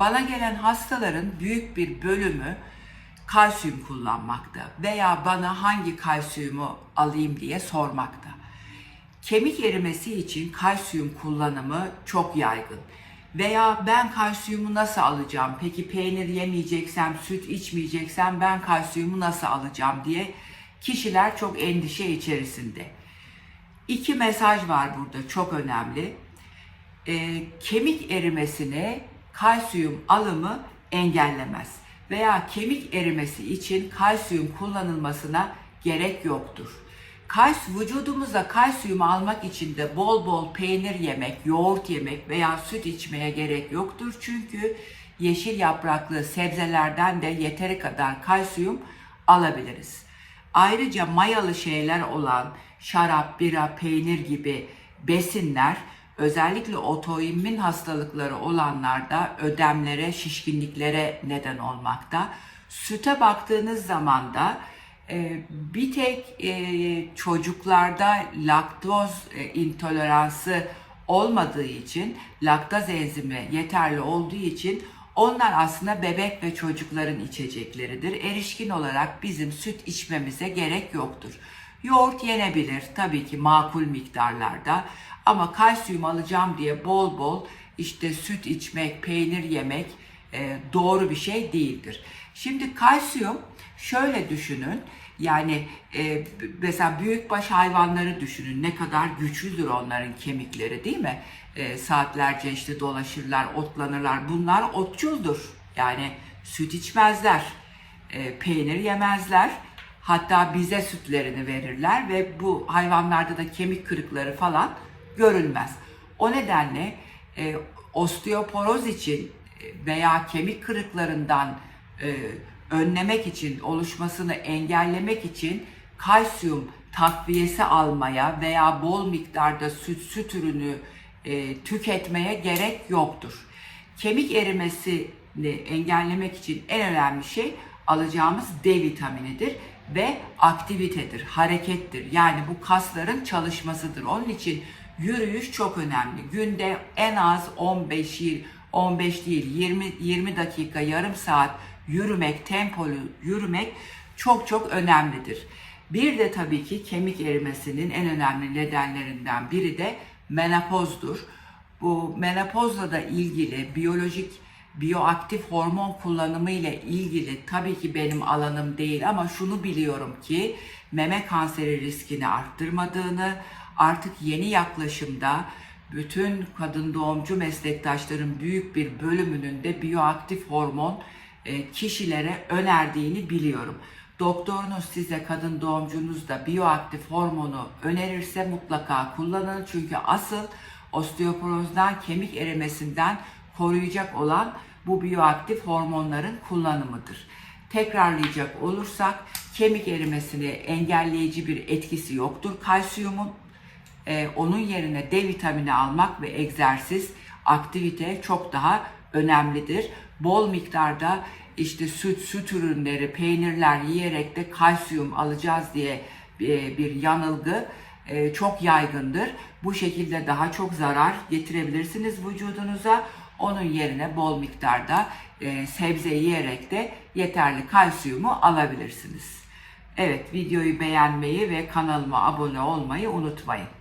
Bana gelen hastaların büyük bir bölümü kalsiyum kullanmakta veya bana hangi kalsiyumu alayım diye sormakta. Kemik erimesi için kalsiyum kullanımı çok yaygın. Veya ben kalsiyumu nasıl alacağım? Peki peynir yemeyeceksem, süt içmeyeceksem ben kalsiyumu nasıl alacağım diye kişiler çok endişe içerisinde. İki mesaj var burada çok önemli. Ee, kemik erimesine kalsiyum alımı engellemez veya kemik erimesi için kalsiyum kullanılmasına gerek yoktur. Kals vücudumuza kalsiyum almak için de bol bol peynir yemek, yoğurt yemek veya süt içmeye gerek yoktur. Çünkü yeşil yapraklı sebzelerden de yeteri kadar kalsiyum alabiliriz. Ayrıca mayalı şeyler olan şarap, bira, peynir gibi besinler özellikle otoimmün hastalıkları olanlarda ödemlere, şişkinliklere neden olmakta. Süte baktığınız zaman da e, bir tek e, çocuklarda laktoz e, intoleransı olmadığı için, laktaz enzimi yeterli olduğu için onlar aslında bebek ve çocukların içecekleridir. Erişkin olarak bizim süt içmemize gerek yoktur. Yoğurt yenebilir tabii ki makul miktarlarda ama kalsiyum alacağım diye bol bol işte süt içmek, peynir yemek e, doğru bir şey değildir. Şimdi kalsiyum şöyle düşünün. Yani e, mesela büyükbaş hayvanları düşünün. Ne kadar güçlüdür onların kemikleri değil mi? E, saatlerce işte dolaşırlar, otlanırlar. Bunlar otçuldur. Yani süt içmezler, e, peynir yemezler. Hatta bize sütlerini verirler ve bu hayvanlarda da kemik kırıkları falan görülmez. O nedenle e, osteoporoz için e, veya kemik kırıklarından e, önlemek için, oluşmasını engellemek için kalsiyum takviyesi almaya veya bol miktarda süt, süt ürünü e, tüketmeye gerek yoktur. Kemik erimesini engellemek için en önemli şey alacağımız D vitaminidir ve aktivitedir, harekettir. Yani bu kasların çalışmasıdır. Onun için yürüyüş çok önemli. Günde en az 15 15 değil 20 20 dakika yarım saat yürümek, tempolu yürümek çok çok önemlidir. Bir de tabii ki kemik erimesinin en önemli nedenlerinden biri de menopozdur. Bu menopozla da ilgili biyolojik biyoaktif hormon kullanımı ile ilgili tabii ki benim alanım değil ama şunu biliyorum ki meme kanseri riskini arttırmadığını, artık yeni yaklaşımda bütün kadın doğumcu meslektaşların büyük bir bölümünün de biyoaktif hormon e, kişilere önerdiğini biliyorum. Doktorunuz size kadın doğumcunuz da biyoaktif hormonu önerirse mutlaka kullanın. Çünkü asıl osteoporozdan, kemik erimesinden koruyacak olan bu biyoaktif hormonların kullanımıdır. Tekrarlayacak olursak kemik erimesini engelleyici bir etkisi yoktur kalsiyumun. Ee, onun yerine D vitamini almak ve egzersiz, aktivite çok daha önemlidir. Bol miktarda işte süt, süt ürünleri, peynirler yiyerek de kalsiyum alacağız diye bir, bir yanılgı e, çok yaygındır. Bu şekilde daha çok zarar getirebilirsiniz vücudunuza. Onun yerine bol miktarda e, sebze yiyerek de yeterli kalsiyumu alabilirsiniz. Evet videoyu beğenmeyi ve kanalıma abone olmayı unutmayın.